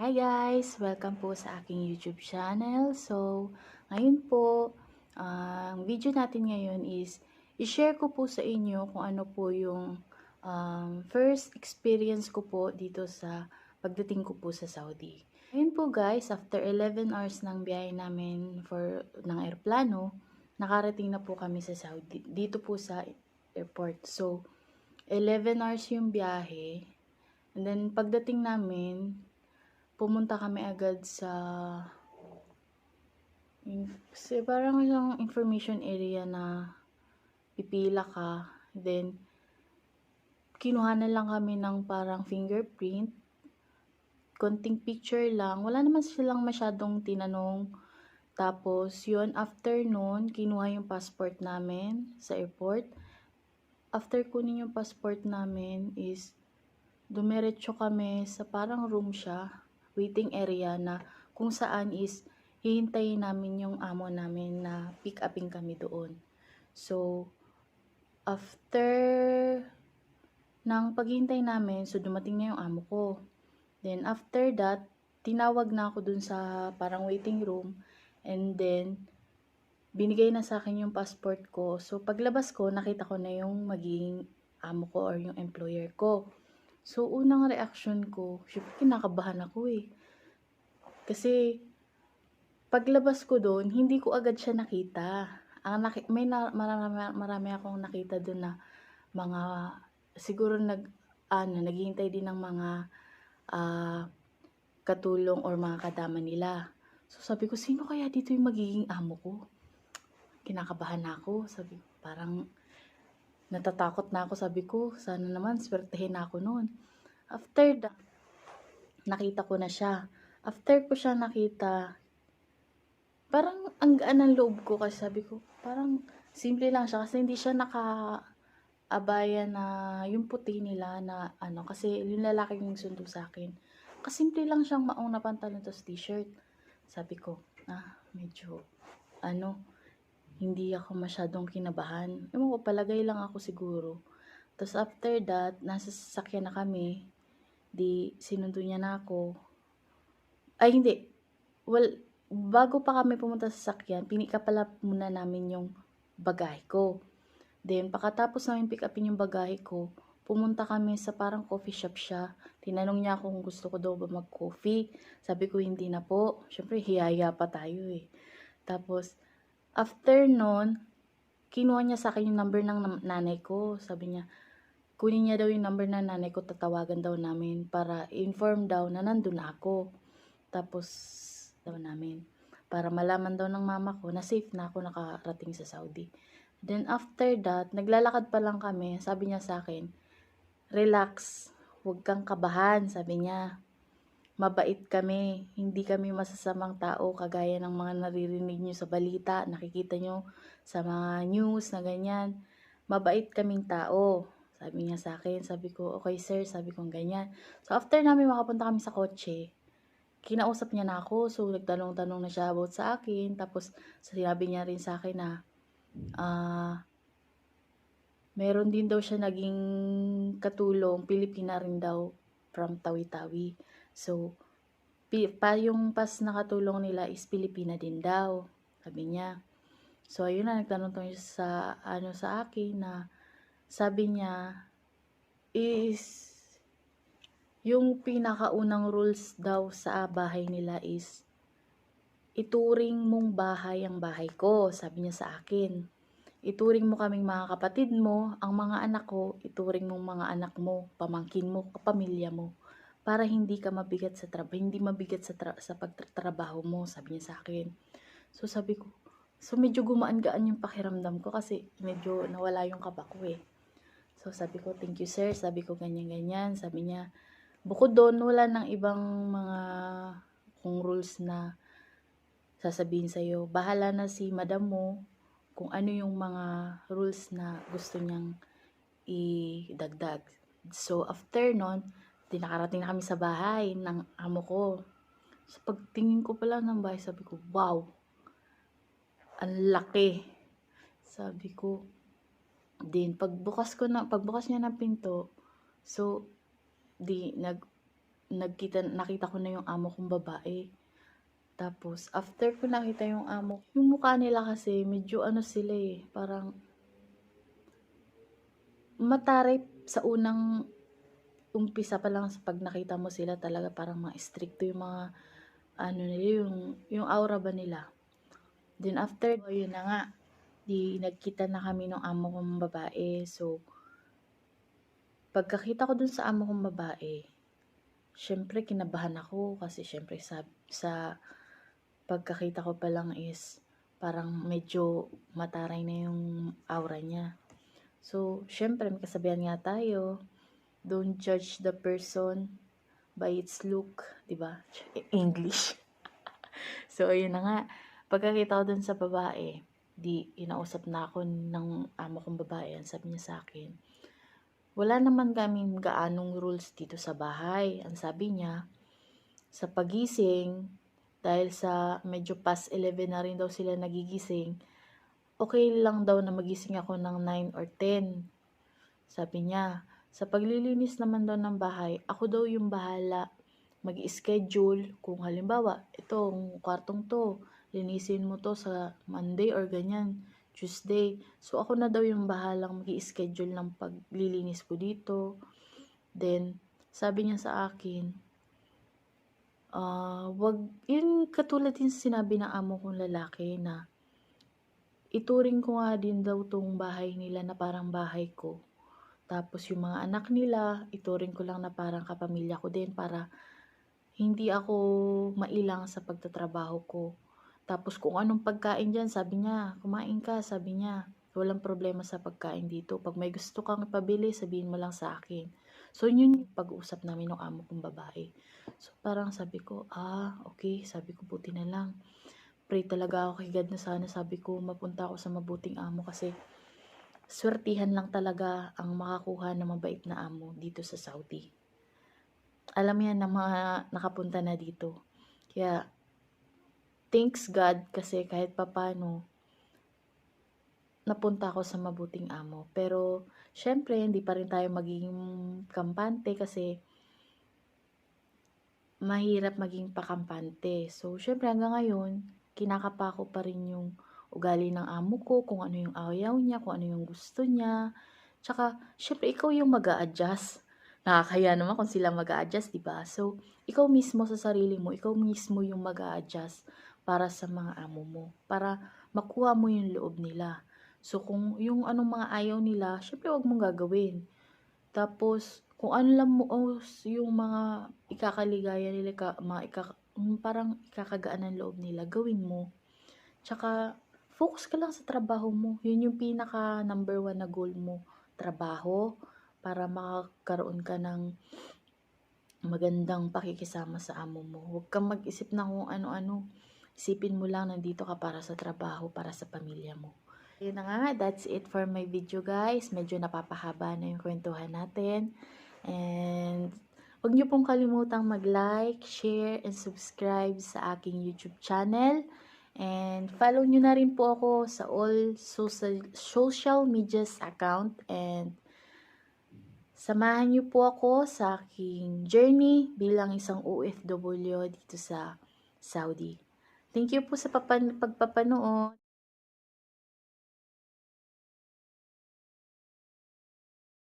Hi guys! Welcome po sa aking YouTube channel. So, ngayon po, ah, ang video natin ngayon is i-share ko po sa inyo kung ano po yung um, first experience ko po dito sa pagdating ko po sa Saudi. Ngayon po guys, after 11 hours ng biyahe namin for ng aeroplano, nakarating na po kami sa Saudi. Dito po sa airport. So, 11 hours yung biyahe. And then, pagdating namin, pumunta kami agad sa kasi parang isang information area na pipila ka. Then, kinuha na lang kami ng parang fingerprint. Konting picture lang. Wala naman silang masyadong tinanong. Tapos, yun, after nun, kinuha yung passport namin sa airport. After kunin yung passport namin is, dumiretso kami sa parang room siya, waiting area na kung saan is hihintayin namin yung amo namin na pick upin kami doon. So, after ng paghihintay namin, so dumating na yung amo ko. Then, after that, tinawag na ako dun sa parang waiting room. And then, binigay na sa akin yung passport ko. So, paglabas ko, nakita ko na yung magiging amo ko or yung employer ko. So, unang reaction ko, syempre kinakabahan ako eh. Kasi, paglabas ko doon, hindi ko agad siya nakita. Ang naki- may na, marami, marami akong nakita doon na mga, siguro nag, ano, naghihintay din ng mga ah, katulong or mga kadama nila. So, sabi ko, sino kaya dito yung magiging amo ko? Kinakabahan na ako. Sabi parang natatakot na ako. Sabi ko, sana naman, swertehin ako noon. After that, nakita ko na siya. After ko siya nakita, parang ang gaan ng loob ko kasi sabi ko, parang simple lang siya kasi hindi siya naka abaya na yung puti nila na ano kasi yung lalaki yung sundo sa akin. Kasimple lang siyang maong na pantalon tapos t-shirt. Sabi ko, ah, medyo ano, hindi ako masyadong kinabahan. Ewan ko, palagay lang ako siguro. Tapos after that, nasa sasakyan na kami. Di, sinundo niya na ako. Ay, hindi. Well, bago pa kami pumunta sa sasakyan, pinika pala muna namin yung bagahe ko. Then, pakatapos namin pick upin yung bagahe ko, pumunta kami sa parang coffee shop siya. Tinanong niya kung gusto ko daw ba mag-coffee. Sabi ko, hindi na po. Siyempre, hiyaya pa tayo eh. Tapos, after nun, kinuha niya sa akin yung number ng nanay ko. Sabi niya, kunin niya daw yung number ng nanay ko, tatawagan daw namin para inform daw na nandun na ako. Tapos, daw namin. Para malaman daw ng mama ko na safe na ako nakarating sa Saudi. Then after that, naglalakad pa lang kami. Sabi niya sa akin, relax, huwag kang kabahan, sabi niya. Mabait kami, hindi kami masasamang tao kagaya ng mga naririnig niyo sa balita, nakikita niyo sa mga news na ganyan. Mabait kaming tao, sabi niya sa akin. Sabi ko, okay sir, sabi ko ganyan. So after namin makapunta kami sa kotse, kinausap niya na ako. So, nagtanong-tanong na siya about sa akin. Tapos, sinabi niya rin sa akin na, ah, meron din daw siya naging katulong, Pilipina rin daw, from Tawi-Tawi. So, pa yung pas na katulong nila is Pilipina din daw, sabi niya. So, ayun na, nagtanong-tanong siya sa, ano, sa akin na, sabi niya, is, yung pinakaunang rules daw sa bahay nila is ituring mong bahay ang bahay ko, sabi niya sa akin. Ituring mo kaming mga kapatid mo, ang mga anak ko, ituring mong mga anak mo, pamangkin mo, kapamilya mo, para hindi ka mabigat sa trabaho, hindi mabigat sa, tra- sa pagtatrabaho mo, sabi niya sa akin. So sabi ko, so medyo gumaan-gaan yung pakiramdam ko kasi medyo nawala yung kaba ko eh. So sabi ko, thank you sir, sabi ko ganyan-ganyan, sabi niya, Bukod doon, wala nang ibang mga kung rules na sasabihin sa'yo. Bahala na si madam mo kung ano yung mga rules na gusto niyang idagdag. So, after nun, di nakarating na kami sa bahay ng amo ko. So, pagtingin ko pala ng bahay, sabi ko, wow, ang laki. Sabi ko, din, pagbukas ko na, pagbukas niya ng pinto, so, di nag nagkita, nakita ko na yung amo kong babae. Tapos, after ko nakita yung amo, yung mukha nila kasi, medyo ano sila eh, parang mataray sa unang umpisa pa lang sa pag nakita mo sila talaga parang mga stricto yung mga ano nila, yung, yung aura ba nila. Then after, oh, yun na nga, di nagkita na kami ng amo kong babae. So, pagkakita ko dun sa amo kong babae, syempre kinabahan ako kasi syempre sa, sa pagkakita ko pa lang is parang medyo mataray na yung aura niya. So, syempre may kasabihan nga tayo, don't judge the person by its look, 'di ba? English. so, ayun na nga. Pagkakita ko dun sa babae, di inausap na ako ng amo kong babae. Sabi niya sa akin, wala naman kaming gaanong rules dito sa bahay. Ang sabi niya, sa pagising, dahil sa medyo past 11 na rin daw sila nagigising, okay lang daw na magising ako ng 9 or 10. Sabi niya, sa paglilinis naman daw ng bahay, ako daw yung bahala mag-schedule kung halimbawa, itong kwartong to, linisin mo to sa Monday or ganyan, Tuesday. So, ako na daw yung bahalang mag-schedule ng paglilinis ko dito. Then, sabi niya sa akin, ah, wag, yun katulad din sinabi ng amo kong lalaki na ituring ko nga din daw tong bahay nila na parang bahay ko. Tapos yung mga anak nila, ituring ko lang na parang kapamilya ko din para hindi ako mailang sa pagtatrabaho ko. Tapos kung anong pagkain dyan, sabi niya, kumain ka, sabi niya. Walang problema sa pagkain dito. Pag may gusto kang ipabili, sabihin mo lang sa akin. So, yun yung pag-uusap namin ng amo kong babae. So, parang sabi ko, ah, okay, sabi ko, buti na lang. Pray talaga ako kay God na sana, sabi ko, mapunta ako sa mabuting amo kasi swertihan lang talaga ang makakuha ng mabait na amo dito sa Saudi. Alam yan na mga nakapunta na dito. Kaya, thanks God kasi kahit papano, napunta ako sa mabuting amo. Pero, syempre, hindi pa rin tayo magiging kampante kasi mahirap maging pakampante. So, syempre, hanggang ngayon, kinakapa ko pa rin yung ugali ng amo ko, kung ano yung ayaw niya, kung ano yung gusto niya. Tsaka, syempre, ikaw yung mag adjust Nakakaya naman kung sila mag adjust di ba? So, ikaw mismo sa sarili mo, ikaw mismo yung mag adjust para sa mga amo mo. Para makuha mo yung loob nila. So, kung yung anong mga ayaw nila, syempre wag mong gagawin. Tapos, kung ano lang mo, oh, yung mga ikakaligaya nila, mga ikaka, parang ikakagaan ng loob nila, gawin mo. Tsaka, focus ka lang sa trabaho mo. Yun yung pinaka number one na goal mo. Trabaho, para makakaroon ka ng magandang pakikisama sa amo mo. Huwag kang mag-isip na kung ano-ano. Isipin mo lang nandito ka para sa trabaho, para sa pamilya mo. Yun na nga, that's it for my video guys. Medyo napapahaba na yung kwentuhan natin. And huwag niyo pong kalimutang mag-like, share, and subscribe sa aking YouTube channel. And follow nyo na rin po ako sa all social, social medias account. And samahan nyo po ako sa aking journey bilang isang OFW dito sa Saudi. Thank you po sa papan- pagpapanood.